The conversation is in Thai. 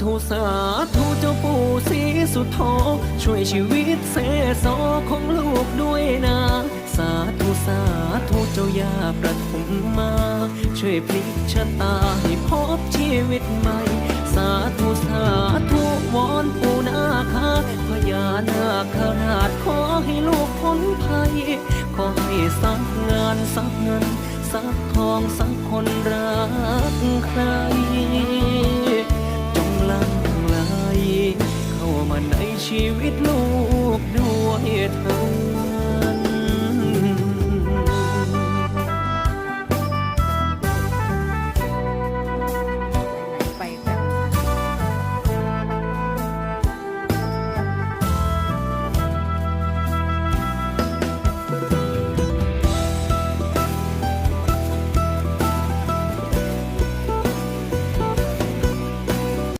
ธุสาธุเจ้าปู่ศรีสุโธช่วยชีวิตเสโสของลูกด้วยนะ สาธุสาธุเจ้าย่าประทุมมา ช่วยพลิกชะตาให้พบชีวิตใหม่ สาธุสาธุวอนปู่นาคาพญานาคราชขอให้ลูกพ้นภัย ขอให้สักงานสักเงินสักทองสักคนรัก ชีวิตลูกด้วยเธอ